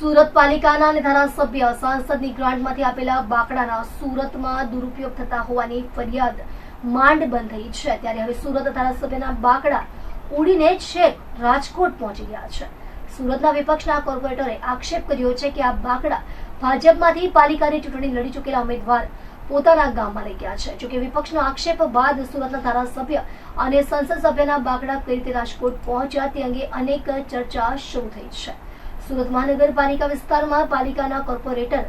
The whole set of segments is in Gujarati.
સુરત પાલિકાના અને ધારાસભ્ય સાંસદની ગ્રાન્ટમાંથી આપેલા બાકડાના સુરતમાં દુરુપયોગ થતા હોવાની ફરિયાદ માંડ બંધ થઈ છે. ત્યારે હવે સુરત ધારાસભ્યના બાકડા ઉડીને છેક રાજકોટ પહોંચી ગયા છે. સુરતના વિપક્ષના કોર્પોરેટરે આક્ષેપ કર્યો છે કે આ બાકડા ભાજપમાંથી પાલિકાની ચૂંટણી લડી ચૂકેલા ઉમેદવાર પોતાના ગામમાં લઈ ગયા છે. જોકે વિપક્ષનો આક્ષેપ બાદ સુરતના ધારાસભ્ય અને સંસદ સભ્યના બાકડા કઈ રીતે રાજકોટ પહોંચ્યા તે અંગે અનેક ચર્ચા શરૂ થઈ છે. સુરત મહાનગરપાલિકા વિસ્તારમાં પાલિકાના કોર્પોરેટર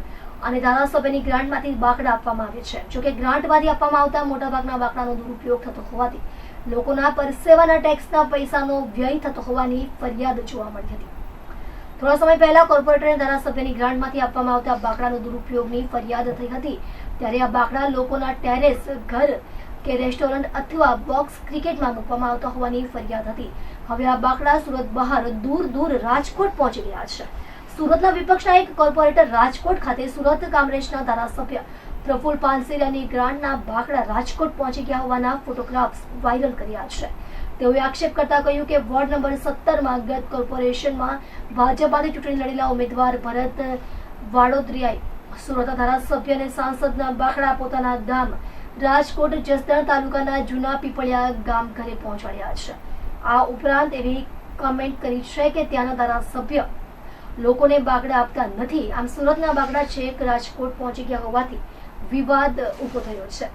અને ધારાસભ્યની ગ્રાન્ટમાંથી બાકડા આપવામાં આવે છે. જોકે ગ્રાન્ટમાંથી આપવામાં આવતા મોટાભાગના બાકડાનો દુરુપયોગ થતો હોવાથી લોકોના પરસેવાના ટેક્સના પૈસાનો વ્યય થતો હોવાની ફરિયાદ જોવા મળી હતી. થોડા સમય પહેલા કોર્પોરેટર ધારાસભ્યની ગ્રાન્ટમાંથી આપવામાં આવતા બાકડાનો દુરુપયોગની ફરિયાદ થઈ હતી. ત્યારે આ બાકડા લોકોના ટેરેસ, ઘર કે રેસ્ટોરન્ટ અથવા બોક્સ ક્રિકેટમાં મૂકવામાં આવતા હોવાની ફરિયાદ હતી. હવે આ બાકડા સુરત બહાર દૂર દૂર રાજકોટ પહોંચી ગયા છે. સુરતના વિપક્ષના એક કોર્પોરેટર રાજકોટ ખાતે સુરત કોંગ્રેસના ધારાસભ્ય પ્રફુલ પાનસેરિયાની ગ્રાન્ડના બાકડા રાજકોટ પહોંચી ગયા હોવાના ફોટોગ્રાફ્સ વાયરલ કર્યા છે. તેઓએ આક્ષેપ કરતા કહ્યું કે વોર્ડ નંબર સત્તરમાં ગત કોર્પોરેશનમાં ભાજપાની ચૂંટણી લડેલા ઉમેદવાર ભરત વાડોદરિયાએ સુરત ધારાસભ્ય અને સાંસદના બાકડા પોતાના ગામ રાજકોટ જસદણ તાલુકાના જૂના પીપળિયા ગામ ઘરે પહોંચાડ્યા છે. આ ઉપરાંત એવી કમેન્ટ કરી છે કે ત્યાંના ધારાસભ્ય લોકોને બાકડા આપતા નથી. આમ સુરતના બાગડા છેક રાજકોટ પહોંચી ગયા હોવાથી વિવાદ ઊભો થયો છે.